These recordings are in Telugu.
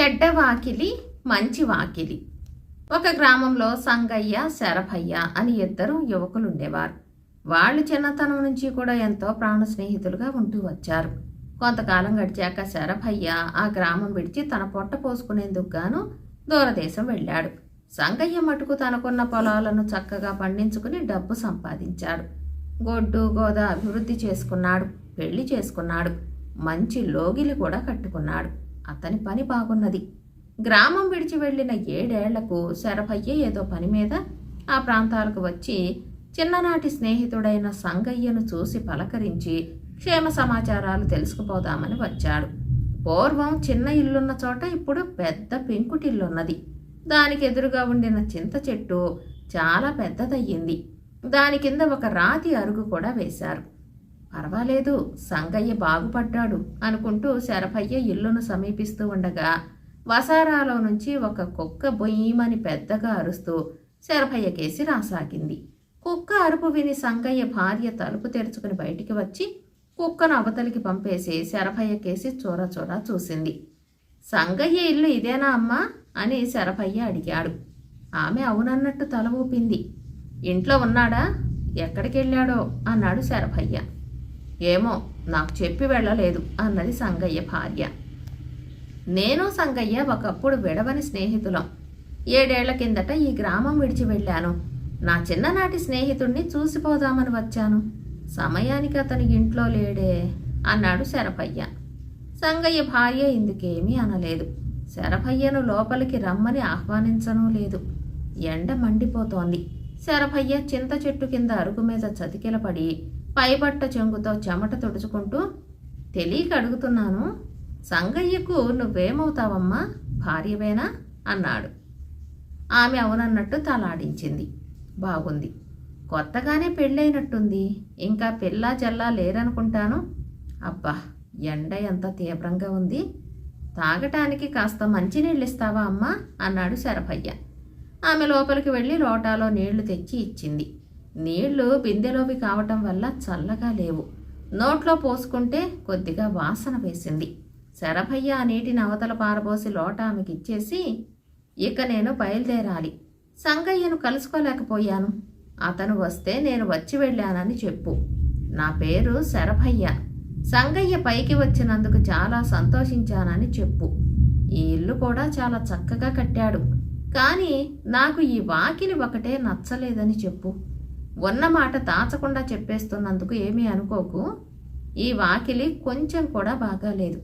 చెడ్డ వాకిలి మంచి వాకిలి. ఒక గ్రామంలో సంగయ్య శరభయ్య అని ఇద్దరు యువకులు ఉండేవారు వాళ్ళు చిన్నతనం నుంచి కూడా ఎంతో ప్రాణ స్నేహితులుగా ఉంటూ వచ్చారు. కొంతకాలం గడిచాక శరభయ్య ఆ గ్రామం విడిచి తన పొట్ట పోసుకునేందుకు గాను దూరదేశం వెళ్ళాడు. సంగయ్య మటుకు తనకున్న పొలాలను చక్కగా పండించుకుని డబ్బు సంపాదించాడు. గొడ్డు గోద అభివృద్ధి చేసుకున్నాడు పెళ్ళి చేసుకున్నాడు. మంచి లోగిలి కూడా కట్టుకున్నాడు. అతని పని బాగున్నది. గ్రామం విడిచి వెళ్ళిన ఏడేళ్ళకు శరభయ్య ఏదో పని మీద ఆ ప్రాంతాలకు వచ్చి చిన్ననాటి స్నేహితుడైన సంగయ్యను చూసి పలకరించి క్షేమ సమాచారాలు తెలుసుకుపోదామని వచ్చాడు. పూర్వం చిన్న ఇల్లున్న చోట ఇప్పుడు పెద్ద పెంకుటిల్లున్నది. దానికి ఎదురుగా ఉండిన చింత చెట్టు చాలా పెద్దదయ్యింది. దాని కింద ఒక రాతి అరుగు కూడా వేశారు. పర్వాలేదు సంగయ్య బాగుపడ్డాడు అనుకుంటూ శరభయ్య ఇల్లును సమీపిస్తూ ఉండగా వసారాలో నుంచి ఒక కుక్క బొయ్యమని పెద్దగా అరుస్తూ శరభయ్య కేసి రాసాగింది. కుక్క అరుపు విని సంగయ్య భార్య తలుపు తెరుచుకుని బయటికి వచ్చి కుక్కను అవతలికి పంపేసి శరభయ్య కేసి చోర చోర చూసింది. సంగయ్య ఇల్లు ఇదేనా అమ్మా? అని శరభయ్య అడిగాడు. ఆమె అవునన్నట్టు తల ఊపింది. ఇంట్లో ఉన్నాడా? ఎక్కడికి వెళ్ళాడో అన్నాడు శరభయ్య. ఏమో నాకు చెప్పి వెళ్ళలేదు అన్నది సంగయ్య భార్య. నేను సంగయ్య ఒకప్పుడు విడవని స్నేహితులం. ఏడేళ్ళ కిందట ఈ గ్రామం విడిచి వెళ్ళాను. నా చిన్ననాటి స్నేహితుణ్ణి చూసిపోదామని వచ్చాను. సమయానికి అతను ఇంట్లో లేడే అన్నాడు శరభయ్య. సంగయ్య భార్య ఇందుకేమీ అనలేదు. శరభయ్యను లోపలికి రమ్మని ఆహ్వానించనూ లేదు. ఎండ మండిపోతోంది. శరభయ్య చింత చెట్టు కింద అరుగు మీద చతికిలపడి పైబట్ట చెంగుతో చెమట తుడుచుకుంటూ తెలియక అడుగుతున్నాను సంగయ్యకు నువ్వేమవుతావమ్మా? భార్యవేనా? అన్నాడు. ఆమె అవునన్నట్టు తలాడించింది. బాగుంది. కొత్తగానే పెళ్ళైనట్టుంది. ఇంకా పిల్లా జల్లా లేరనుకుంటాను. అబ్బా ఎండ ఎంత తీవ్రంగా ఉంది. తాగటానికి కాస్త మంచినీళ్ళు ఇస్తావా అమ్మా? అన్నాడు శరభయ్య. ఆమె లోపలికి వెళ్ళి లోటాలో నీళ్ళు తెచ్చి ఇచ్చింది. నీళ్ళు బిందెలోవి కావటం వల్ల చల్లగా లేవు. నోట్లో పోసుకుంటే కొద్దిగా వాసన వేసింది. శరభయ్య ఆ నీటిని అవతల పారబోసి లోట ఆమెకిచ్చేసి ఇక నేను బయలుదేరాలి. సంగయ్యను కలుసుకోలేకపోయాను. అతను వస్తే నేను వచ్చి వెళ్ళానని చెప్పు. నా పేరు శరభయ్య. సంగయ్య పైకి వచ్చినందుకు చాలా సంతోషించానని చెప్పు. ఈ ఇల్లు కూడా చాలా చక్కగా కట్టాడు. కానీ నాకు ఈ వాకిలి ఒకటే నచ్చలేదని చెప్పు. ఉన్న మాట దాచకుండా చెప్పేస్తున్నందుకు ఏమీ అనుకోకు. ఈ వాకిలి కొంచెం కూడా బాగాలేదు.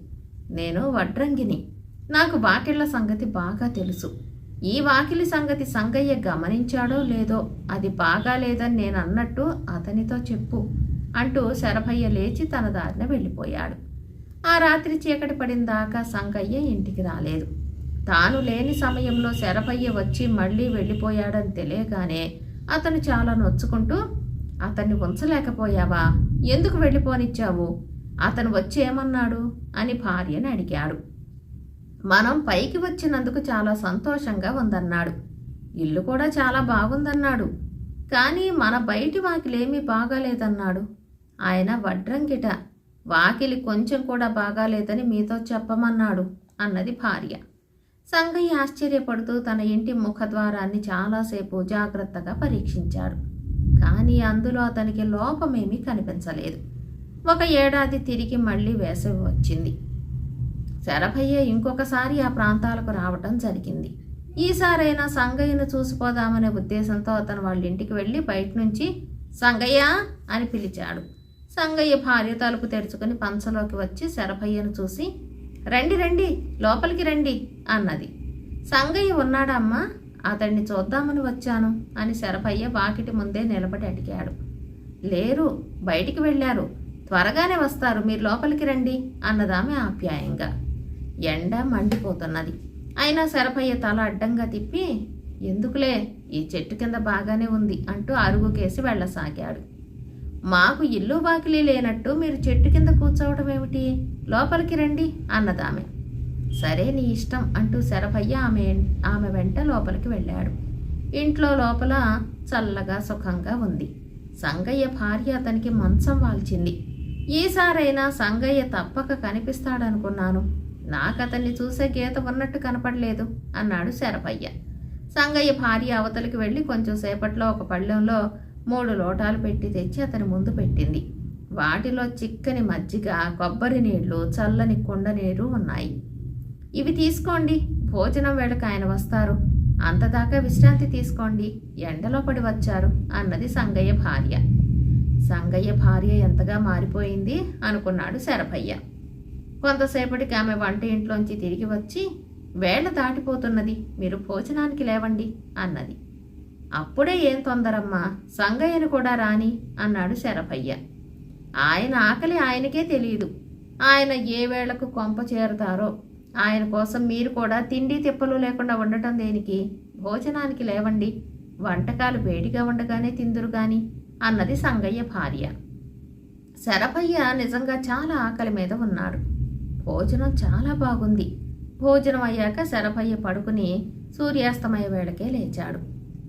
నేను వడ్రంగిని. నాకు వాకిళ్ళ సంగతి బాగా తెలుసు. ఈ వాకిలి సంగతి సంగయ్య గమనించాడో లేదో అది బాగాలేదని నేను అన్నట్టు అతనితో చెప్పు అంటూ శరభయ్య లేచి తన దారిన వెళ్ళిపోయాడు. ఆ రాత్రి చీకటి పడిన దాకా సంగయ్య ఇంటికి రాలేదు. తాను లేని సమయంలో శరభయ్య వచ్చి మళ్ళీ వెళ్ళిపోయాడని తెలియగానే అతను చాలా నొచ్చుకుంటూ అతన్ని ఉంచలేకపోయావా? ఎందుకు వెళ్ళిపోనిచ్చావు? అతను వచ్చి ఏమన్నాడు అని భార్యని అడిగాడు. మనం పైకి వచ్చినందుకు చాలా సంతోషంగా ఉందన్నాడు. ఇల్లు కూడా చాలా బాగుందన్నాడు. కానీ మన బయటి వాకిలేమీ బాగాలేదన్నాడు. ఆయన వడ్రంగిట వాకిలి కొంచెం కూడా బాగాలేదని మీతో చెప్పమన్నాడు అన్నది భార్య. సంగయ్య ఆశ్చర్యపడుతూ తన ఇంటి ముఖద్వారాన్ని చాలాసేపు జాగ్రత్తగా పరీక్షించాడు. కానీ అందులో అతనికి లోపమేమీ కనిపించలేదు. ఒక ఏడాది తిరిగి మళ్ళీ వేసవి వచ్చింది. శరభయ్య ఇంకొకసారి ఆ ప్రాంతాలకు రావటం జరిగింది. ఈసారైనా సంగయ్యను చూసిపోదామనే ఉద్దేశంతో అతను వాళ్ళ ఇంటికి వెళ్ళి బయట నుంచి సంగయ్య అని పిలిచాడు. సంగయ్య భార్య తలుపు తెరుచుకుని పంచలోకి వచ్చి శరభయ్యను చూసి రండి రండి లోపలికి రండి అన్నది. సంగయ్య ఉన్నాడమ్మా అతన్ని చూద్దామని వచ్చాను అని శరపయ్య వాకిటి ముందే నిలబడి అడిగాడు. లేరు బయటికి వెళ్ళారు. త్వరగానే వస్తారు మీరు లోపలికి రండి అన్నదామె ఆప్యాయంగా. ఎండ మండిపోతున్నది. అయినా శరపయ్య తల అడ్డంగా తిప్పి ఎందుకులే ఈ చెట్టు కింద బాగానే ఉంది అంటూ అరుగుకేసి వెళ్ళసాగాడు. మాకు ఇల్లు బాకిలీ లేనట్టు మీరు చెట్టు కింద కూర్చోవడం ఏమిటి? లోపలికి రండి అన్నదామె. సరే నీ ఇష్టం అంటూ శరభయ్య ఆమె ఆమె వెంట లోపలికి వెళ్ళాడు. ఇంట్లో లోపల చల్లగా సుఖంగా ఉంది. సంగయ్య భార్య అతనికి మంచం వాల్చింది. ఈసారైనా సంగయ్య తప్పక కనిపిస్తాడనుకున్నాను. నాకు అతన్ని చూసే గీత ఉన్నట్టు కనపడలేదు అన్నాడు శరభయ్య. సంగయ్య భార్య అవతలికి వెళ్ళి కొంచెం సేపట్లో ఒక పళ్ళెంలో మూడు లోటాలు పెట్టి తెచ్చి అతని ముందు పెట్టింది. వాటిలో చిక్కని మజ్జిగ కొబ్బరి నీళ్ళు చల్లని కుండ నీరు ఉన్నాయి. ఇవి తీసుకోండి. భోజనం వేళకు ఆయన వస్తారు. అంతదాకా విశ్రాంతి తీసుకోండి. ఎండలో పడి వచ్చారు అన్నది సంగయ్య భార్య. సంగయ్య భార్య ఎంతగా మారిపోయింది అనుకున్నాడు శరభయ్య. కొంతసేపటికి ఆమె వంట ఇంట్లోంచి తిరిగి వచ్చి వేళ దాటిపోతున్నది. మీరు భోజనానికి లేవండి అన్నది. అప్పుడే ఏం తొందరమ్మా? సంగయ్యను కూడా రాని అన్నాడు శరభయ్య. ఆయన ఆకలి ఆయనకే తెలియదు ఆయన ఏ వేళకు కొంప చేరుతారో ఆయన కోసం మీరు కూడా తిండి తిప్పలు లేకుండా ఉండటం దేనికి? భోజనానికి లేవండి. వంటకాలు వేడిగా ఉండగానే తిందురు గాని అన్నది సంగయ్య భార్య. శరభయ్య నిజంగా చాలా ఆకలి మీద ఉన్నాడు. భోజనం చాలా బాగుంది. భోజనం అయ్యాక శరభయ్య పడుకుని సూర్యాస్తమయ వేళకే లేచాడు.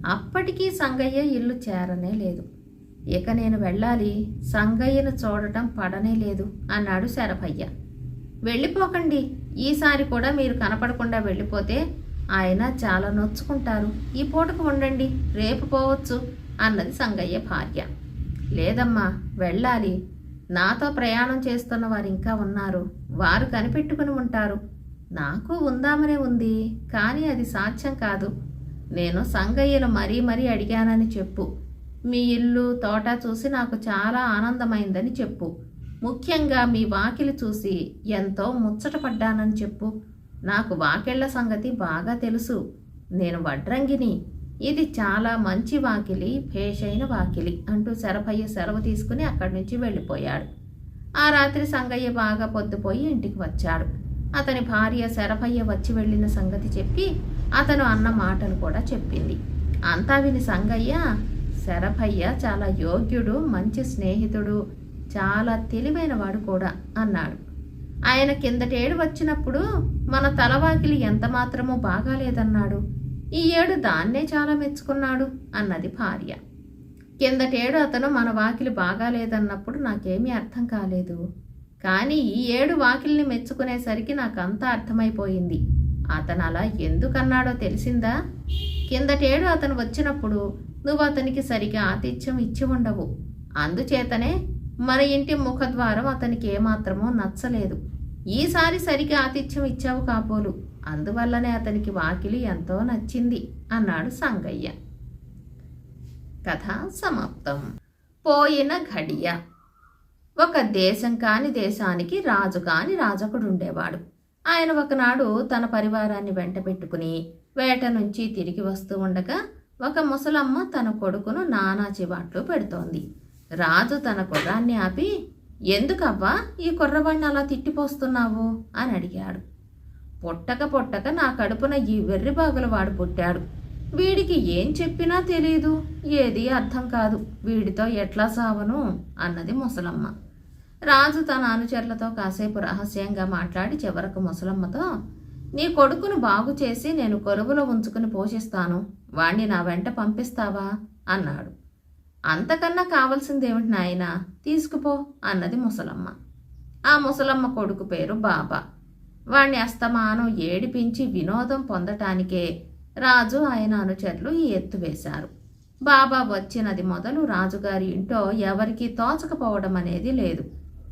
అప్పటికీ సంగయ్య ఇల్లు చేరనే లేదు. ఇక నేను వెళ్ళాలి. సంగయ్యను చూడటం పడనే లేదు అన్నాడు శరభయ్య. వెళ్ళిపోకండి. ఈసారి కూడా మీరు కనపడకుండా వెళ్ళిపోతే ఆయన చాలా నొచ్చుకుంటారు. ఈ పూటకు ఉండండి. రేపు పోవచ్చు అన్నది సంగయ్య భార్య. లేదమ్మా వెళ్ళాలి. నాతో ప్రయాణం చేస్తున్న వారు ఇంకా ఉన్నారు. వారు కనిపెట్టుకుని ఉంటారు. నాకు ఉందామనే ఉంది కానీ అది సాధ్యం కాదు. నేను సంగయ్యను మరీ మరీ అడిగానని చెప్పు. మీ ఇల్లు తోట చూసి నాకు చాలా ఆనందమైందని చెప్పు. ముఖ్యంగా మీ వాకిలి చూసి ఎంతో ముచ్చటపడ్డానని చెప్పు. నాకు వాకిళ్ళ సంగతి బాగా తెలుసు. నేను వడ్రంగిని. ఇది చాలా మంచి వాకిలి భేషైన వాకిలి అంటూ శరభయ్య సెలవు తీసుకుని అక్కడి నుంచి వెళ్ళిపోయాడు. ఆ రాత్రి సంగయ్య బాగా పొద్దుపోయి ఇంటికి వచ్చాడు. అతని భార్య శరభయ్య వచ్చి వెళ్ళిన సంగతి చెప్పి అతను అన్న మాటలు కూడా చెప్పింది. అంతా విని సంగయ్య శరభయ్య చాలా యోగ్యుడు మంచి స్నేహితుడు చాలా తెలివైనవాడు కూడా అన్నాడు. ఆయన కిందటేడు వచ్చినప్పుడు మన తలవాకిలి ఎంత మాత్రమూ బాగాలేదన్నాడు. ఈ ఏడు దాన్నే చాలా మెచ్చుకున్నాడు అన్నది భార్య. కిందటేడు అతను మన వాకిలి బాగాలేదన్నప్పుడు నాకేమీ అర్థం కాలేదు. కానీ ఈ ఏడు వాకిల్ని మెచ్చుకునేసరికి నాకు అర్థమైపోయింది. అతను అలా ఎందుకన్నాడో తెలిసిందా? కిందటేడు అతను వచ్చినప్పుడు నువ్వు అతనికి సరిగా ఆతిథ్యం ఇచ్చి ఉండవు. అందుచేతనే మన ఇంటి ముఖద్వారం అతనికి ఏమాత్రమో నచ్చలేదు. ఈసారి సరిగా ఆతిథ్యం ఇచ్చావు కాపోలు అందువల్లనే అతనికి వాకిలి ఎంతో నచ్చింది అన్నాడు సంగయ్య. కథ సమాప్తం. పోయిన ఘడియ. ఒక దేశం కాని దేశానికి రాజు కాని రాజకుడు ఉండేవాడు. ఆయన ఒకనాడు తన పరివారాన్ని వెంట పెట్టుకుని వేట నుంచి తిరిగి వస్తూ ఉండగా ఒక ముసలమ్మ తన కొడుకును నానా చివాట్లు పెడుతోంది. రాజు తన కుర్రాన్ని ఆపి ఎందుకవ్వా ఈ కుర్రవాణ్ణి అలా తిట్టిపోస్తున్నావు? అని అడిగాడు. పుట్టక పుట్టక నా కడుపున ఈ వెర్రిబాగుల వాడు పుట్టాడు. వీడికి ఏం చెప్పినా తెలియదు ఏది అర్థం కాదు. వీడితో ఎట్లా సావను? అన్నది ముసలమ్మ. రాజు తన అనుచరులతో కాసేపు రహస్యంగా మాట్లాడి చివరకు ముసలమ్మతో నీ కొడుకును బాగు చేసి నేను కొలువులో ఉంచుకుని పోషిస్తాను. వాణ్ణి నా వెంట పంపిస్తావా? అన్నాడు. అంతకన్నా కావలసిందేమిటి నాయన? తీసుకుపో అన్నది ముసలమ్మ. ఆ ముసలమ్మ కొడుకు పేరు బాబా. వాణ్ణి అస్తమానం ఏడిపించి వినోదం పొందటానికే రాజు ఆయన అనుచరులు ఈ ఎత్తు వేశారు. బాబా వచ్చినది మొదలు రాజుగారి ఇంటో ఎవరికీ తోచకపోవడం అనేది లేదు.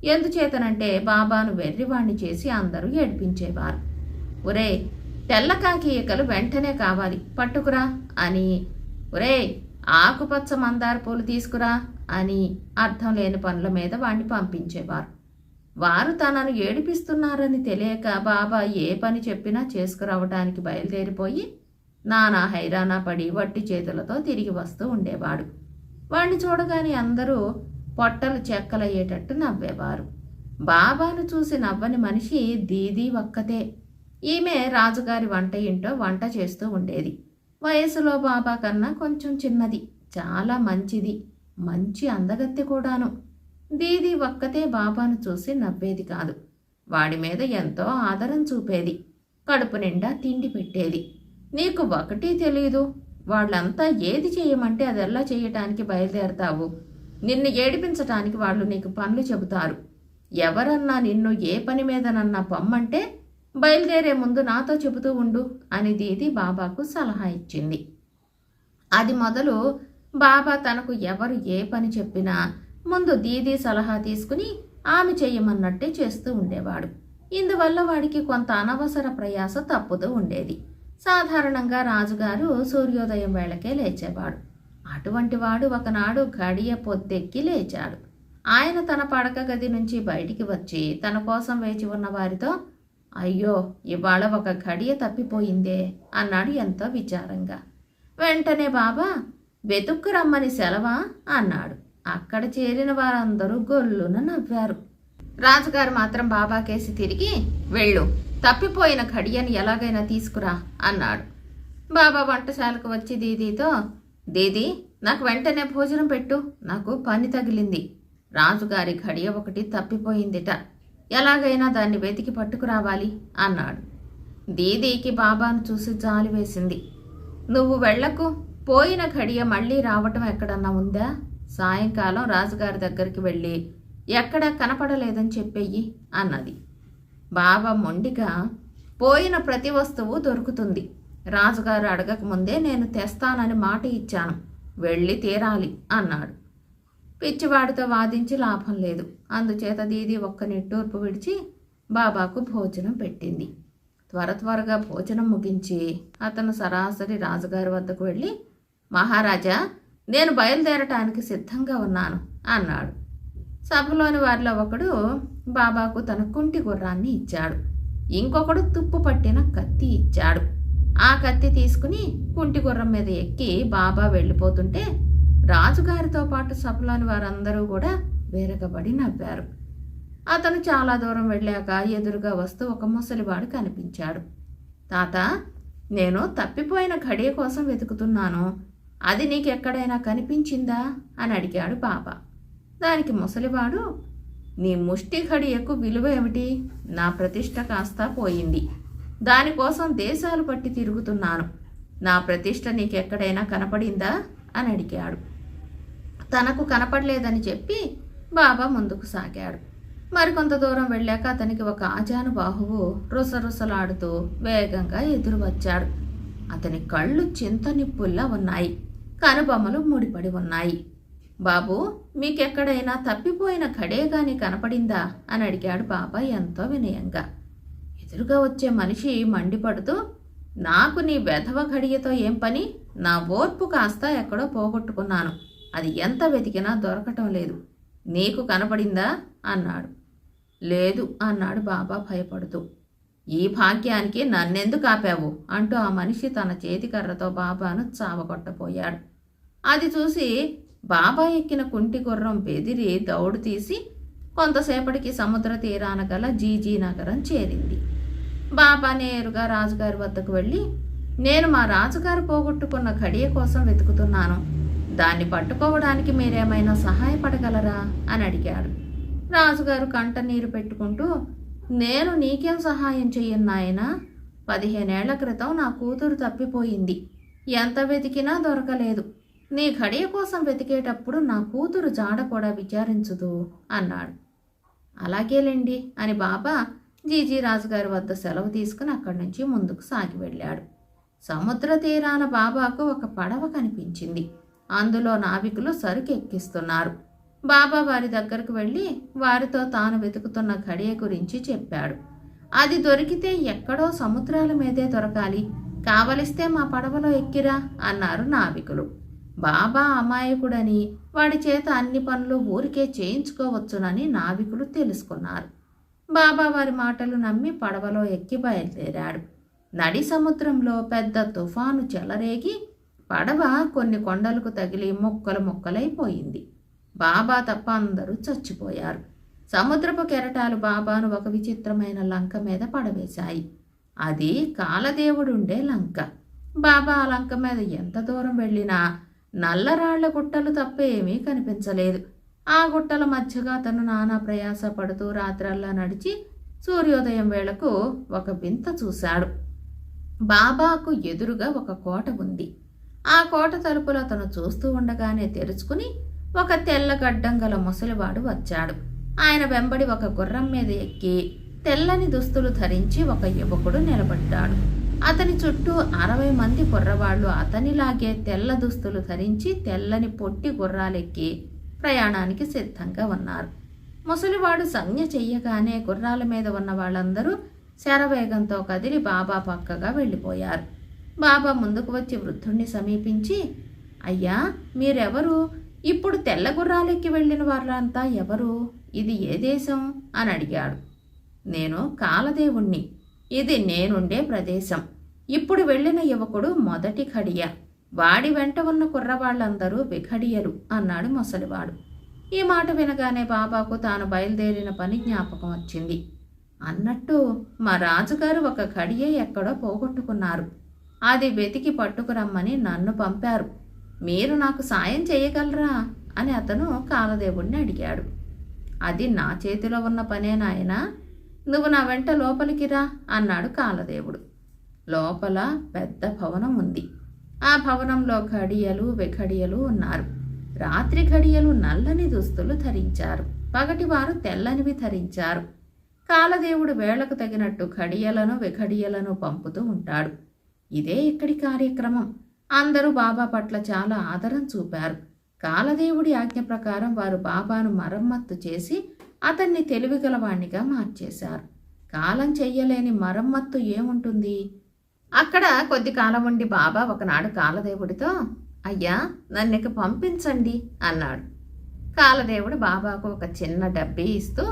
ఎందుచేతనంటే బాబాను వెర్రివాణ్ణి చేసి అందరూ ఏడిపించేవారు. ఒరే తెల్లకాకి ఈకలు వెంటనే కావాలి. పట్టుకురా అని. ఒరే ఆకుపచ్చ మందార పూలు తీసుకురా అని అర్థం లేని పనుల మీద వాణ్ణి పంపించేవారు. వారు తనను ఏడిపిస్తున్నారని తెలియక బాబా ఏ పని చెప్పినా చేసుకురావడానికి బయలుదేరిపోయి నానా హైరానా పడి వట్టి చేతులతో తిరిగి వస్తూ ఉండేవాడు. వాణ్ణి చూడగానే అందరూ పొట్టలు చెక్కలయ్యేటట్టు నవ్వేవారు. బాబాను చూసి నవ్వని మనిషి దీదీ ఒక్కతే. ఈమె రాజుగారి వంట ఇంటో వంట చేస్తూ ఉండేది. వయసులో బాబా కన్నా కొంచెం చిన్నది చాలా మంచిది మంచి అందగత్తె కూడాను. దీది ఒక్కతే బాబాను చూసి నవ్వేది కాదు. వాడి మీద ఎంతో ఆదరం చూపేది. కడుపు నిండా తిండి పెట్టేది. నీకు ఒకటి తెలీదు వాళ్ళంతా ఏది చేయమంటే అదెల్లా చేయటానికి బయలుదేరతావు? నిన్ను ఏడిపించటానికి వాళ్ళు నీకు పనులు చెబుతారు. ఎవరన్నా నిన్ను ఏ పని మీదనన్నా పొమ్మంటే బయలుదేరే ముందు నాతో చెబుతూ ఉండు అని దీది బాబాకు సలహా ఇచ్చింది. అది మొదలు బాబా తనకు ఎవరు ఏ పని చెప్పినా ముందు దీదీ సలహా తీసుకుని ఆమె చెయ్యమన్నట్టే చేస్తూ ఉండేవాడు. ఇందువల్ల వాడికి కొంత అనవసర ప్రయాస తప్పుతూ ఉండేది. సాధారణంగా రాజుగారు సూర్యోదయం వేళకే లేచేవాడు. అటువంటి వాడు ఒకనాడు గడియ పొద్దెక్కి లేచాడు. ఆయన తన పడక గది నుంచి బయటికి వచ్చి తన కోసం వేచి ఉన్న వారితో అయ్యో ఇవాళ ఒక ఘడియ తప్పిపోయిందే అన్నాడు ఎంతో విచారంగా. వెంటనే బాబా వెతుక్కు రమ్మని సెలవా అన్నాడు. అక్కడ చేరిన వారందరూ గొల్లున నవ్వారు. రాజుగారు మాత్రం బాబాకేసి తిరిగి వెళ్ళు తప్పిపోయిన ఘడియని ఎలాగైనా తీసుకురా అన్నాడు. బాబా వంటశాలకు వచ్చి దీదీతో దీదీ నాకు వెంటనే భోజనం పెట్టు నాకు పని తగిలింది. రాజుగారి ఘడియ ఒకటి తప్పిపోయిందిట. ఎలాగైనా దాన్ని వెతికి పట్టుకురావాలి అన్నాడు. దీదీకి బాబాను చూసి జాలి వేసింది. నువ్వు వెళ్ళకు పోయిన ఘడియ మళ్ళీ రావటం ఎక్కడన్నా ఉందా? సాయంకాలం రాజుగారి దగ్గరికి వెళ్ళి ఎక్కడ కనపడలేదని చెప్పేయి అన్నది. బాబా మొండిగా పోయిన ప్రతి వస్తువు దొరుకుతుంది. రాజుగారు అడగకముందే నేను తెస్తానని మాట ఇచ్చాను. వెళ్ళి తీరాలి అన్నాడు. పిచ్చివాడితో వాదించి లాభం లేదు. అందుచేత దీది ఒక్క నిట్టూర్పు విడిచి బాబాకు భోజనం పెట్టింది. త్వర త్వరగా భోజనం ముగించి అతను సరాసరి రాజుగారి వద్దకు వెళ్ళి మహారాజా నేను బయలుదేరటానికి సిద్ధంగా ఉన్నాను అన్నాడు. సభలోని వారిలో ఒకడు బాబాకు తన కుంటి గుర్రాన్ని ఇచ్చాడు. ఇంకొకడు తుప్పు పట్టిన కత్తి ఇచ్చాడు. ఆ కత్తి తీసుకుని కుంటి గుర్రం మీద ఎక్కి బాబా వెళ్ళిపోతుంటే రాజుగారితో పాటు సభలోని వారందరూ కూడా వేరగబడి నవ్వారు. అతను చాలా దూరం వెళ్ళాక ఎదురుగా వస్తూ ఒక ముసలివాడు కనిపించాడు. తాత నేను తప్పిపోయిన ఘడియ కోసం వెతుకుతున్నాను. అది నీకెక్కడైనా కనిపించిందా? అని అడిగాడు పాప దానికి ముసలివాడు నీ ముష్టి ఘడియకు విలువ ఏమిటి? నా ప్రతిష్ట కాస్త పోయింది. దానికోసం దేశాలు పట్టి తిరుగుతున్నాను. నా ప్రతిష్ట నీకెక్కడైనా కనపడిందా? అని అడిగాడు. తనకు కనపడలేదని చెప్పి బాబా ముందుకు సాగాడు. మరికొంత దూరం వెళ్ళాక అతనికి ఒక ఆజాను బాహువు రుసరుసలాడుతూ వేగంగా ఎదురు వచ్చాడు అతని కళ్ళు చింత నిప్పుల్లా ఉన్నాయి. కనుబొమ్మలు ముడిపడి ఉన్నాయి. బాబు మీకెక్కడైనా తప్పిపోయిన కడే గాని కనపడిందా? అని అడిగాడు బాబా ఎంతో వినయంగా. ఎదురుగా వచ్చే మనిషి మండిపడుతూ నాకు నీ వెధవ ఘడియతో ఏం పని? నా ఓర్పు కాస్త ఎక్కడో పోగొట్టుకున్నాను. అది ఎంత వెతికినా దొరకటం లేదు. నీకు కనపడిందా? అన్నాడు. లేదు అన్నాడు బాబా భయపడుతూ. ఈ భాగ్యానికి నన్నెందుకు ఆపావు? అంటూ ఆ మనిషి తన చేతికర్రతో బాబాను చావగొట్టపోయాడు అది చూసి బాబా ఎక్కిన కుంటి గుర్రం బెదిరి దౌడు తీసి కొంతసేపటికి సముద్ర తీరాన గల జీజీ నగరం చేరింది. బాబా నేరుగా రాజుగారి వద్దకు వెళ్ళి నేను మా రాజుగారు పోగొట్టుకున్న ఘడియ కోసం వెతుకుతున్నాను. దాన్ని పట్టుకోవడానికి మీరేమైనా సహాయపడగలరా? అని అడిగాడు. రాజుగారు కంట నీరు పెట్టుకుంటూ నేను నీకేం సహాయం చెయ్యను నాయనా? పదిహేనేళ్ళ క్రితం నా కూతురు తప్పిపోయింది. ఎంత వెతికినా దొరకలేదు. నీ ఘడియ కోసం వెతికేటప్పుడు నా కూతురు జాడ కూడా విచారించదు అన్నాడు. అలాగేలేండి అని బాబా జీజీ రాజుగారి వద్ద సెలవు తీసుకుని అక్కడి నుంచి ముందుకు సాగి వెళ్ళాడు. సముద్ర తీరాన బాబాకు ఒక పడవ కనిపించింది. అందులో నావికులు సరుకెక్కిస్తున్నారు. బాబా వారి దగ్గరకు వెళ్ళి వారితో తాను వెతుకుతున్న ఘడియ గురించి చెప్పాడు. అది దొరికితే ఎక్కడో సముద్రాల మీదే దొరకాలి. కావలిస్తే మా పడవలో ఎక్కిరా అన్నారు నావికులు. బాబా అమాయకుడని వాడి చేత అన్ని పనులు ఊరికే చేయించుకోవచ్చునని నావికులు తెలుసుకున్నారు. బాబా వారి మాటలు నమ్మి పడవలో ఎక్కి బయలుదేరాడు. నడి సముద్రంలో పెద్ద తుఫాను చెలరేగి పడవ కొన్ని కొండలకు తగిలి ముక్కలు ముక్కలైపోయింది. బాబా తప్ప అందరూ చచ్చిపోయారు. సముద్రపు కెరటాలు బాబాను ఒక విచిత్రమైన లంక మీద పడవేశాయి. అది కాలదేవుడుండే లంక. బాబా ఆ లంక మీద ఎంత దూరం వెళ్ళినా నల్లరాళ్ళ గుట్టలు తప్ప ఏమీ కనిపించలేదు. ఆ గుట్టల మధ్యగా తను నానా ప్రయాస పడుతూ రాత్రల్లా నడిచి సూర్యోదయం వేళకు ఒక వింత చూశాడు. బాబాకు ఎదురుగా ఒక కోట ఉంది. ఆ కోట తలుపులు అతను చూస్తూ ఉండగానే తెరుచుకుని ఒక తెల్ల గడ్డం గల ముసలివాడు వచ్చాడు. ఆయన వెంబడి ఒక గుర్రం మీద ఎక్కి తెల్లని దుస్తులు ధరించి ఒక యువకుడు నిలబడ్డాడు. అతని చుట్టూ అరవై మంది కుర్రవాళ్ళు అతనిలాగే తెల్ల దుస్తులు ధరించి తెల్లని పొట్టి గుర్రాలెక్కి ప్రయాణానికి సిద్ధంగా ఉన్నారు. ముసలివాడు సంజ్ఞ చెయ్యగానే గుర్రాల మీద ఉన్న వాళ్ళందరూ శరవేగంతో కదిలి బాబా పక్కగా వెళ్ళిపోయారు. బాబా ముందుకు వచ్చి వృద్ధుణ్ణి సమీపించి అయ్యా మీరెవరు? ఇప్పుడు తెల్ల గుర్రాలెక్కి వెళ్ళిన వాళ్ళంతా ఎవరు? ఇది ఏ దేశం? అని అడిగాడు. నేను కాలదేవుణ్ణి. ఇది నేనుండే ప్రదేశం. ఇప్పుడు వెళ్ళిన యువకుడు మొదటి ఖడియ. వాడి వెంట ఉన్న కుర్రవాళ్ళందరూ విఘడియలు అన్నాడు ముసలివాడు. ఈ మాట వినగానే బాబాకు తాను బయలుదేరిన పని జ్ఞాపకం వచ్చింది. అన్నట్టు మా రాజుగారు ఒక ఖడియ ఎక్కడో పోగొట్టుకున్నారు. అది వెతికి పట్టుకురమ్మని నన్ను పంపారు. మీరు నాకు సాయం చేయగలరా? అని అతను కాలదేవుణ్ణి అడిగాడు. అది నా చేతిలో ఉన్న పనే నాయనా. నువ్వు నా వెంట లోపలికి రా అన్నాడు కాలదేవుడు. లోపల పెద్ద భవనం ఉంది. ఆ భవనంలో ఘడియలు వెఘడియలు ఉన్నారు. రాత్రి ఘడియలు నల్లని దుస్తులు ధరించారు. పగటివారు తెల్లనివి ధరించారు. కాలదేవుడు వేళకు తగినట్టు ఘడియలను వెఘడియలను పంపుతూ ఉంటాడు. ఇదే ఇక్కడి కార్యక్రమం. అందరూ బాబా పట్ల చాలా ఆదరం చూపారు. కాలదేవుడి ఆజ్ఞ ప్రకారం వారు బాబాను మరమ్మత్తు చేసి అతన్ని తెలివిగలవాణ్ణిగా మార్చేశారు. కాలం చెయ్యలేని మరమ్మత్తు ఏముంటుంది? అక్కడ కొద్ది కాలం ఉండి బాబా ఒకనాడు కాలదేవుడితో అయ్యా నన్నుకి పంపించండి అన్నాడు. కాలదేవుడు బాబాకు ఒక చిన్న డబ్బీ ఇస్తూ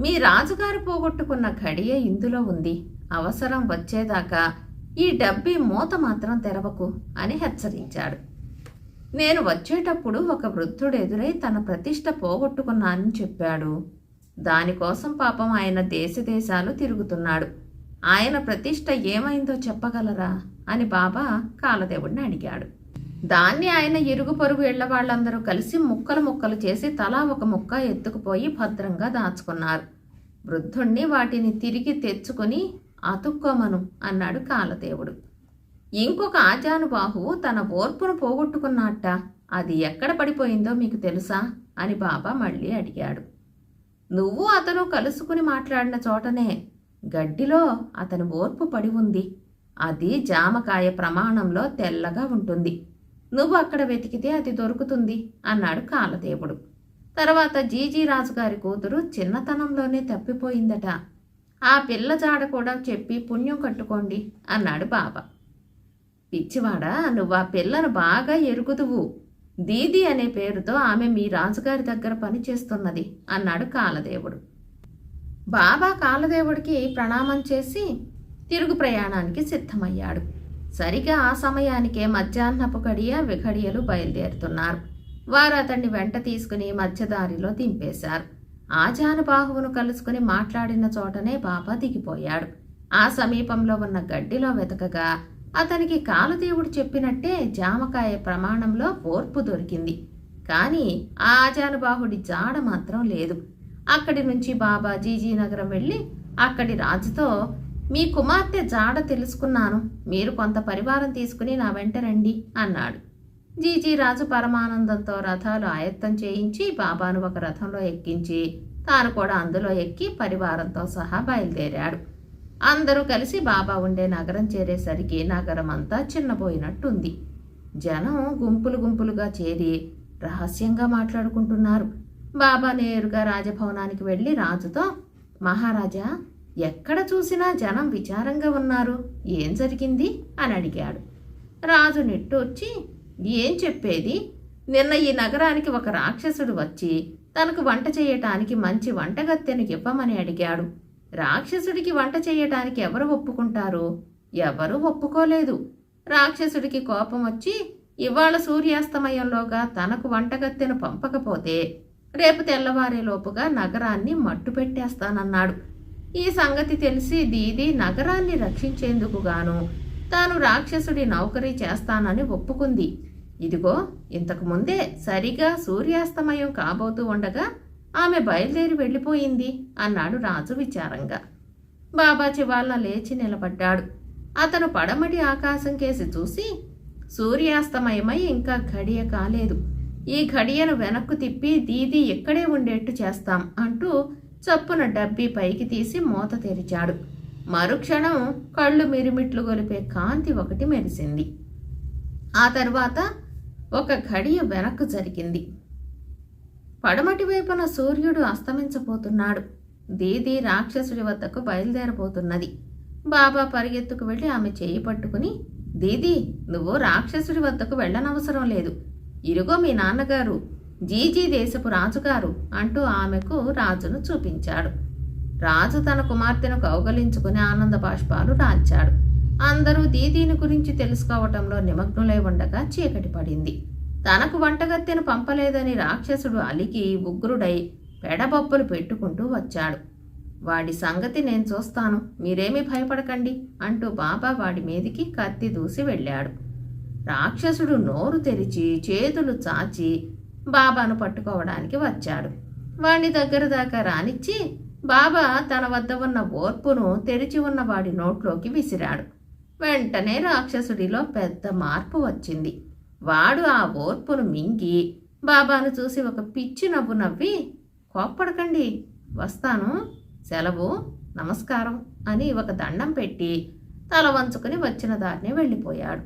మీ రాజుగారు పోగొట్టుకున్న ఘడియ ఇందులో ఉంది. అవసరం వచ్చేదాకా ఈ డబ్బీ మూత మాత్రం తెరవకు అని హెచ్చరించాడు. నేను వచ్చేటప్పుడు ఒక వృద్ధుడు ఎదురై తన ప్రతిష్ట పోగొట్టుకున్నానని చెప్పాడు. దానికోసం పాపం ఆయన దేశ దేశాలు తిరుగుతున్నాడు. ఆయన ప్రతిష్ట ఏమైందో చెప్పగలరా? అని బాబా కాలదేవుడిని అడిగాడు. దాన్ని ఆయన ఇరుగు పొరుగు ఇళ్ళ వాళ్ళందరూ కలిసి ముక్కలు ముక్కలు చేసి తలా ఒక ముక్క ఎత్తుకుపోయి భద్రంగా దాచుకున్నారు. వృద్ధుణ్ణి వాటిని తిరిగి తెచ్చుకొని అతుక్కోమను అన్నాడు కాలదేవుడు. ఇంకొక ఆజానుబాహువు తన ఓర్పును పోగొట్టుకున్నట్ట అది ఎక్కడ పడిపోయిందో మీకు తెలుసా? అని బాబా మళ్ళీ అడిగాడు. నువ్వు అతను కలుసుకుని మాట్లాడిన చోటనే గడ్డిలో అతని ఓర్పు పడి ఉంది. అది జామకాయ ప్రమాణంలో తెల్లగా ఉంటుంది. నువ్వు అక్కడ వెతికితే అది దొరుకుతుంది అన్నాడు కాలదేవుడు. తర్వాత జీజీ రాజుగారి కూతురు చిన్నతనంలోనే తప్పిపోయిందట. ఆ పిల్ల జాడ కూడా చెప్పి పుణ్యం కట్టుకోండి అన్నాడు బాబా. పిచ్చివాడా నువ్వు ఆ పిల్లను బాగా ఎరుగుదువు. దీది అనే పేరుతో ఆమె మీ రాజుగారి దగ్గర పనిచేస్తున్నది అన్నాడు కాలదేవుడు. బాబా కాలదేవుడికి ప్రణామం చేసి తిరుగు ప్రయాణానికి సిద్ధమయ్యాడు. సరిగా ఆ సమయానికే మధ్యాహ్నపు గడియ విఘడియలు బయలుదేరుతున్నారు. వారు అతన్ని వెంట తీసుకుని మధ్యదారిలో దింపేశారు. ఆజానుబాహువును కలుసుకుని మాట్లాడిన చోటనే బాబా దిగిపోయాడు. ఆ సమీపంలో ఉన్న గడ్డిలో వెతకగా అతనికి కాలదేవుడు చెప్పినట్టే జామకాయ ప్రమాణంలో ఓర్పు దొరికింది. కానీ ఆ ఆజానుబాహుడి జాడ మాత్రం లేదు. అక్కడి నుంచి బాబా జీజీ నగరం వెళ్ళి అక్కడి రాజుతో మీ కుమార్తె జాడ తెలుసుకున్నాను. మీరు కొంత పరివారం తీసుకుని నా వెంట రండి అన్నాడు. జీజీ రాజు పరమానందంతో రథాలు ఆయత్తం చేయించి బాబాను ఒక రథంలో ఎక్కించి తాను కూడా అందులో ఎక్కి పరివారంతో సహా బయలుదేరాడు. అందరూ కలిసి బాబా ఉండే నగరం చేరేసరికి నగరం అంతా చిన్నపోయినట్టుంది జనం గుంపులు గుంపులుగా చేరి రహస్యంగా మాట్లాడుకుంటున్నారు. బాబా నేరుగా రాజభవనానికి వెళ్ళి రాజుతో మహారాజా ఎక్కడ చూసినా జనం విచారంగా ఉన్నారు. ఏం జరిగింది? అని అడిగాడు. రాజు నిట్టొచ్చి ఏం చెప్పేది? నిన్న ఈ నగరానికి ఒక రాక్షసుడు వచ్చి తనకు వంట చేయటానికి మంచి వంటగత్తెను ఇవ్వమని అడిగాడు. రాక్షసుడికి వంట చేయటానికి ఎవరు ఒప్పుకుంటారు? ఎవరు ఒప్పుకోలేదు. రాక్షసుడికి కోపం వచ్చి ఇవాళ సూర్యాస్తమయంలోగా తనకు వంటగత్తెను పంపకపోతే రేపు తెల్లవారేలోపుగా నగరాన్ని మట్టు పెట్టేస్తానన్నాడు. ఈ సంగతి తెలిసి దీది నగరాన్ని రక్షించేందుకు గాను తాను రాక్షసుడి నౌకరీ చేస్తానని ఒప్పుకుంది. ఇదిగో ఇంతకు ముందే సరిగా సూర్యాస్తమయం కాబోతూ ఉండగా ఆమె బయలుదేరి వెళ్ళిపోయింది అన్నాడు రాజు విచారంగా. బాబా చివాళ్ళ లేచి నిలబడ్డాడు. అతను పడమటి ఆకాశం కేసి చూసి సూర్యాస్తమయమై ఇంకా ఘడియ కాలేదు. ఈ ఘడియను వెనక్కు తిప్పి దీది ఇక్కడే ఉండేట్టు చేస్తాం అంటూ చప్పున డబ్బి పైకి తీసి మూత తెరిచాడు. మరుక్షణం కళ్ళు మిరిమిట్లు గొలిపే కాంతి ఒకటి మెరిసింది. ఆ తర్వాత ఒక ఘడియ వెనక్కు జరిగింది. పడమటి వైపున సూర్యుడు అస్తమించబోతున్నాడు. దీది రాక్షసుడి వద్దకు బయలుదేరబోతున్నది. బాబా పరిగెత్తుకు వెళ్ళి ఆమె చేయి పట్టుకుని దీది నువ్వు రాక్షసుడి వద్దకు వెళ్ళనవసరం లేదు. ఇరుగో మీ నాన్నగారు జీజీ దేశపు రాజుగారు అంటూ ఆమెకు రాజును చూపించాడు. రాజు తన కుమార్తెను కౌగలించుకుని ఆనంద బాష్పాలు రాల్చాడు. అందరూ దీదీని గురించి తెలుసుకోవటంలో నిమగ్నులై ఉండగా చీకటి పడింది. తనకు వంటగత్తెను పంపలేదని రాక్షసుడు అలికి ఉగ్రుడై పెడబొప్పులు పెట్టుకుంటూ వచ్చాడు. వాడి సంగతి నేను చూస్తాను. మీరేమీ భయపడకండి అంటూ బాబా వాడి మీదికి కత్తి దూసి వెళ్ళాడు. రాక్షసుడు నోరు తెరిచి చేతులు చాచి బాబాను పట్టుకోవడానికి వచ్చాడు. వాడి దగ్గర దాకా రానిచ్చి బాబా తన వద్ద ఉన్న ఓర్పును తెరిచి ఉన్న వాడి నోట్లోకి విసిరాడు. వెంటనే రాక్షసుడిలో పెద్ద మార్పు వచ్చింది. వాడు ఆ ఓర్పును మింగి బాబాను చూసి ఒక పిచ్చి నవ్వు నవ్వి కోప్పడకండి వస్తాను సెలవు నమస్కారం అని ఒక దండం పెట్టి తల వంచుకుని వచ్చిన దారిని వెళ్ళిపోయాడు.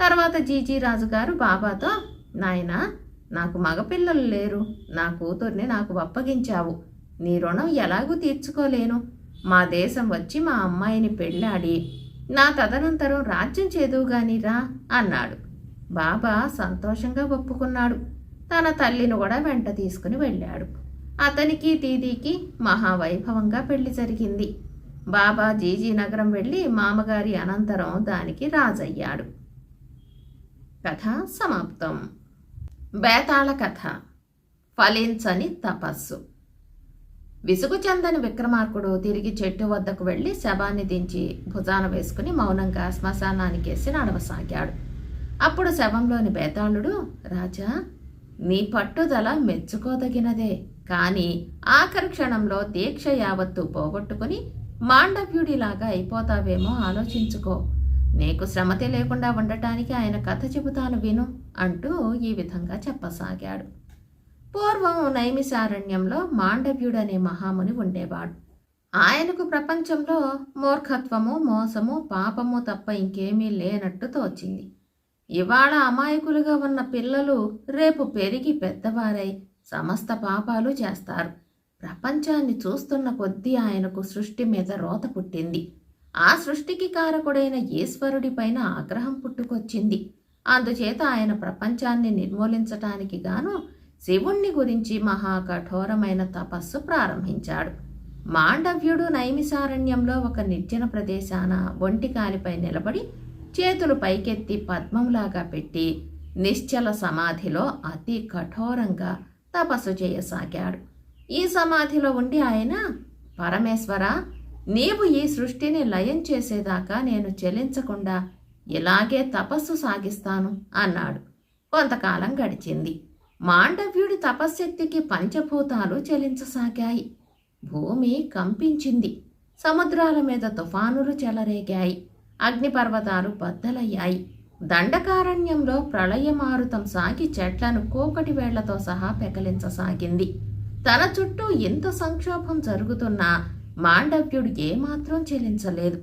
తర్వాత జీజీ రాజుగారు బాబాతో నాయన నాకు మగపిల్లలు లేరు నా కూతుర్ని నాకు అప్పగించావు. నీ రుణం ఎలాగూ తీర్చుకోలేను. మా దేశం వచ్చి మా అమ్మాయిని పెళ్ళాడి నా తదనంతరం రాజ్యం చేదువుగాని రా అన్నాడు. బాబా సంతోషంగా ఒప్పుకున్నాడు. తన తల్లిని కూడా వెంట తీసుకుని వెళ్ళాడు. అతనికి దీదీకి మహావైభవంగా పెళ్ళి జరిగింది. బాబా జీజీ నగరం వెళ్ళి మామగారి అనంతరం దానికి రాజయ్యాడు. కథ సమాప్తం. బేతాళ కథ. ఫలించని తపస్సు. విసుగు చెందని విక్రమార్కుడు తిరిగి చెట్టు వద్దకు వెళ్ళి శవాన్ని దించి భుజాన వేసుకుని మౌనంగా శ్మశానానికేసి నడవసాగాడు. అప్పుడు శవంలోని బేతాళుడు రాజా నీ పట్టుదల మెచ్చుకోదగినదే. కానీ ఆఖరి క్షణంలో దీక్ష యావత్తు పోగొట్టుకుని మాండవ్యుడిలాగా అయిపోతావేమో ఆలోచించుకో. నీకు శ్రమతి లేకుండా ఉండటానికి ఆయన కథ చెబుతాను విను అంటూ ఈ విధంగా చెప్పసాగాడు. పూర్వం నైమిసారణ్యంలో మాండవ్యుడనే మహాముని ఉండేవాడు. ఆయనకు ప్రపంచంలో మూర్ఖత్వము మోసము పాపము తప్ప ఇంకేమీ లేనట్టు తోచింది. ఇవాళ అమాయకులుగా ఉన్న పిల్లలు రేపు పెరిగి పెద్దవారై సమస్త పాపాలు చేస్తారు. ప్రపంచాన్ని చూస్తున్న కొద్దీ ఆయనకు సృష్టి మీద రోత పుట్టింది. ఆ సృష్టికి కారకుడైన ఈశ్వరుడిపైన ఆగ్రహం పుట్టుకొచ్చింది. అందుచేత ఆయన ప్రపంచాన్ని నిర్మూలించటానికి గాను శివుణ్ణి గురించి మహా కఠోరమైన తపస్సు ప్రారంభించాడు. మాండవ్యుడు నైమిసారణ్యంలో ఒక నిర్జన ప్రదేశాన ఒంటికాలిపై నిలబడి చేతులు పైకెత్తి పద్మంలాగా పెట్టి నిశ్చల సమాధిలో అతి కఠోరంగా తపస్సు చేయసాగాడు. ఈ సమాధిలో ఉండి ఆయన పరమేశ్వర నీవు ఈ సృష్టిని లయం చేసేదాకా నేను చెలించకుండా ఇలాగే తపస్సు సాగిస్తాను అన్నాడు. కొంతకాలం గడిచింది. మాండవ్యుడి తపశ్శక్తికి పంచభూతాలు చెలించసాగాయి. భూమి కంపించింది. సముద్రాల మీద తుఫానులు చెలరేగాయి. అగ్నిపర్వతాలు బద్దలయ్యాయి. దండకారణ్యంలో ప్రళయమారుతం సాగి చెట్లను కోకటి వేళ్ళతో సహా పెకలించసాగింది. తన చుట్టూ ఎంత సంక్షోభం జరుగుతున్నా మాండవ్యుడు ఏమాత్రం చెలించలేదు.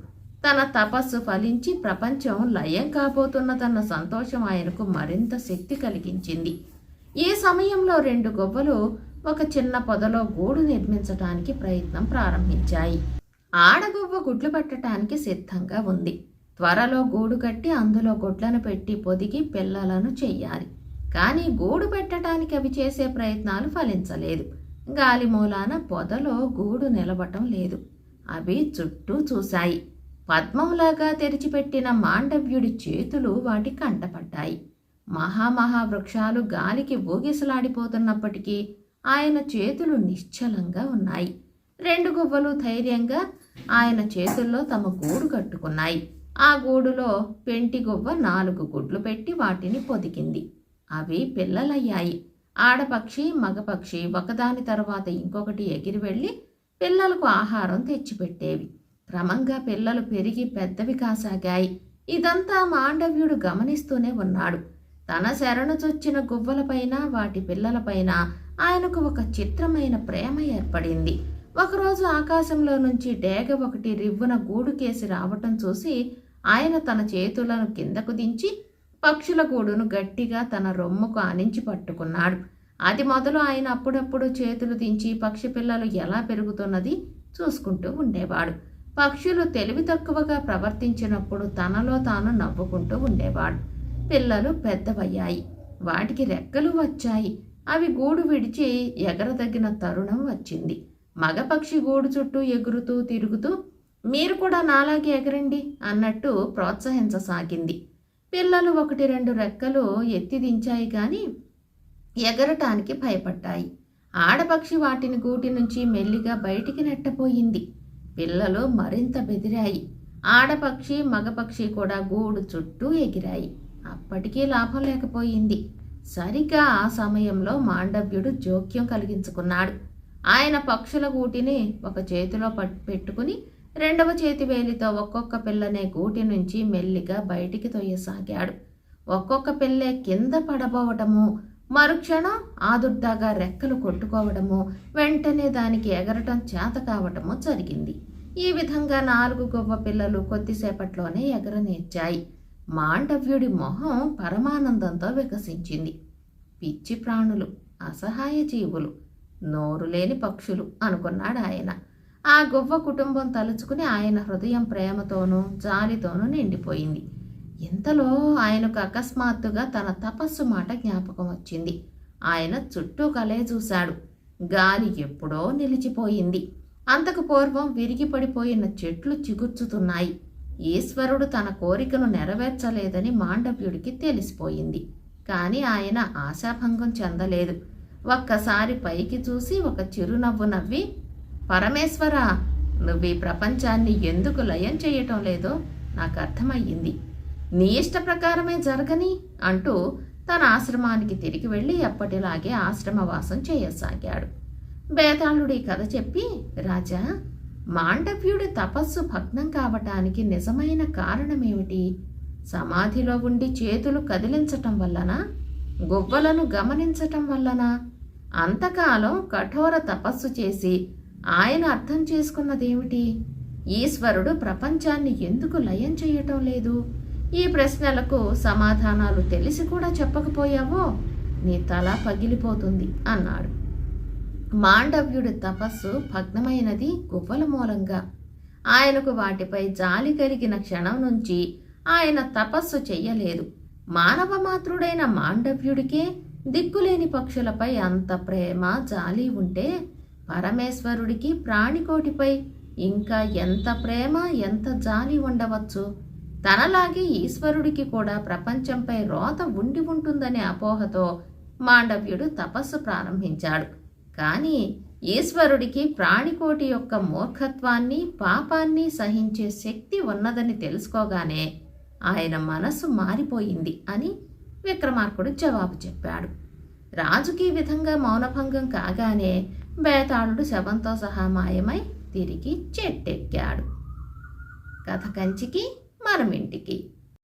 తన తపస్సు ఫలించి ప్రపంచం లయం కాబోతున్నదన్న సంతోషం ఆయనకు మరింత శక్తి కలిగించింది. ఈ సమయంలో రెండు గొవ్వలు ఒక చిన్న పొదలో గూడు నిర్మించటానికి ప్రయత్నం ప్రారంభించాయి. ఆడగువ్వ గుడ్లు పెట్టడానికి సిద్ధంగా ఉంది. త్వరలో గూడు కట్టి అందులో గుడ్లను పెట్టి పొదిగి పిల్లలను చెయ్యాలి కానీ గూడు పెట్టడానికి అవి చేసే ప్రయత్నాలు ఫలించలేదు. గాలి మూలాన పొదలో గూడు నిలబటం లేదు. అవి చుట్టూ చూశాయి. పద్మంలాగా తెరిచిపెట్టిన మాండవ్యుడి చేతులు వాటి కంటపడ్డాయి. మహామహా వృక్షాలు గాలికి ఊగిసలాడిపోతున్నప్పటికీ ఆయన చేతులు నిశ్చలంగా ఉన్నాయి. రెండు గువ్వలు ధైర్యంగా ఆయన చేతుల్లో తమ గూడు కట్టుకున్నాయి. ఆ గూడులో పెంటి గువ్వ నాలుగు గుడ్లు పెట్టి వాటిని పొదిగింది. అవి పిల్లలయ్యాయి. ఆడపక్షి మగపక్షి ఒకదాని తర్వాత ఇంకొకటి ఎగిరి వెళ్ళి పిల్లలకు ఆహారం తెచ్చిపెట్టేవి. క్రమంగా పిల్లలు పెరిగి పెద్దవి కాసాగాయి. ఇదంతా మాండవ్యుడు గమనిస్తూనే ఉన్నాడు. తన శరణు చొచ్చిన గువ్వలపైన వాటి పిల్లలపైన ఆయనకు ఒక చిత్రమైన ప్రేమ ఏర్పడింది. ఒకరోజు ఆకాశంలో నుంచి డేగ ఒకటి రివ్వున గూడుకేసి రావటం చూసి ఆయన తన చేతులను కిందకు దించి పక్షుల గూడును గట్టిగా తన రొమ్ముకు ఆనించి పట్టుకున్నాడు. అది మొదలు ఆయన అప్పుడప్పుడు చేతులు దించి పక్షి పిల్లలు ఎలా పెరుగుతున్నది చూసుకుంటూ ఉండేవాడు. పక్షులు తెలివి తక్కువగా ప్రవర్తించినప్పుడు తనలో తాను నవ్వుకుంటూ ఉండేవాడు. పిల్లలు పెద్దవయ్యాయి. వాటికి రెక్కలు వచ్చాయి. అవి గూడు విడిచి ఎగరదగిన తరుణం వచ్చింది. మగపక్షి గూడు చుట్టూ ఎగురుతూ తిరుగుతూ మీరు కూడా నాలాగే ఎగరండి అన్నట్టు ప్రోత్సహించసాగింది. పిల్లలు ఒకటి రెండు రెక్కలు ఎత్తి దించాయి కానీ ఎగరటానికి భయపడ్డాయి. ఆడపక్షి వాటిని గూటి నుంచి మెల్లిగా బయటికి నెట్టపోయింది పిల్లలు మరింత బెదిరాయి. ఆడపక్షి మగపక్షి కూడా గూడు చుట్టూ ఎగిరాయి. అప్పటికీ లాభం లేకపోయింది. సరిగ్గా ఆ సమయంలో మాండవ్యుడు జోక్యం కలిగించుకున్నాడు. ఆయన పక్షుల గూటిని ఒక చేతిలో పెట్టుకుని రెండవ చేతి వేలితో ఒక్కొక్క పిల్లనే గూటి నుంచి మెల్లిగా బయటికి తొయ్యసాగాడు. ఒక్కొక్క పిల్లే కింద పడబోవటము మరుక్షణం ఆదుర్దాగా రెక్కలు కొట్టుకోవడము వెంటనే దానికి ఎగరటం చేత కావటము జరిగింది. ఈ విధంగా నాలుగు గొవ్వ పిల్లలు కొద్దిసేపట్లోనే ఎగరనేర్చాయి. మాండవ్యుడి మొహం పరమానందంతో వికసించింది. పిచ్చి ప్రాణులు అసహాయ జీవులు నోరు లేని పక్షులు అనుకున్నాడు ఆయన. ఆ గొవ్వ కుటుంబం తలుచుకుని ఆయన హృదయం ప్రేమతోనూ జాలితోనూ నిండిపోయింది. ఇంతలో ఆయనకు అకస్మాత్తుగా తన తపస్సు మాట జ్ఞాపకం వచ్చింది. ఆయన చుట్టూ కలే చూశాడు. గాలి ఎప్పుడో నిలిచిపోయింది. అంతకు పూర్వం విరిగి పడిపోయిన చెట్లు చిగుర్చుతున్నాయి. ఈశ్వరుడు తన కోరికను నెరవేర్చలేదని మాండవ్యుడికి తెలిసిపోయింది. కానీ ఆయన ఆశాభంగం చెందలేదు. ఒక్కసారి పైకి చూసి ఒక చిరునవ్వు నవ్వి పరమేశ్వర నువ్వు ఈ ప్రపంచాన్ని ఎందుకు లయం చేయటం లేదో నాకు అర్థమయ్యింది. నీ ఇష్ట ప్రకారమే జరగని అంటూ తన ఆశ్రమానికి తిరిగి వెళ్ళి ఎప్పటిలాగే ఆశ్రమవాసం చేయసాగాడు. బేతాళుడి కథ చెప్పి రాజా మాండవ్యుడి తపస్సు భగ్నం కావటానికి నిజమైన కారణమేమిటి? సమాధిలో ఉండి చేతులు కదిలించటం వల్లనా? గువ్వలను గమనించటం వల్లనా? అంతకాలం కఠోర తపస్సు చేసి ఆయన అర్థం చేసుకున్నదేమిటి? ఈశ్వరుడు ప్రపంచాన్ని ఎందుకు లయం చేయటం లేదు? ఈ ప్రశ్నలకు సమాధానాలు తెలిసి కూడా చెప్పకపోయావో? నీ తల పగిలిపోతుంది అన్నాడు. మాండవ్యుడి తపస్సు భగ్నమైనది గువ్వల మూలంగా ఆయనకు వాటిపై జాలి కలిగిన క్షణం నుంచి ఆయన తపస్సు చెయ్యలేదు. మానవ మాతృడైన మాండవ్యుడికే దిక్కులేని పక్షులపై అంత ప్రేమ జాలి ఉంటే పరమేశ్వరుడికి ప్రాణికోటిపై ఇంకా ఎంత ప్రేమ ఎంత జాలి ఉండవచ్చు? తనలాగే ఈశ్వరుడికి కూడా ప్రపంచంపై రోత ఉండి ఉంటుందనే అపోహతో మాండవ్యుడు తపస్సు ప్రారంభించాడు. కానీ ఈశ్వరుడికి ప్రాణికోటి యొక్క మూర్ఖత్వాన్ని పాపాన్ని సహించే శక్తి ఉన్నదని తెలుసుకోగానే ఆయన మనసు మారిపోయింది అని విక్రమార్కుడు జవాబు చెప్పాడు. రాజుకి విధంగా మౌనభంగం కాగానే బేతాళుడు శవంతో సహా మాయమై తిరిగి చెట్టెక్కాడు. కథ కంచికి మనమింటికి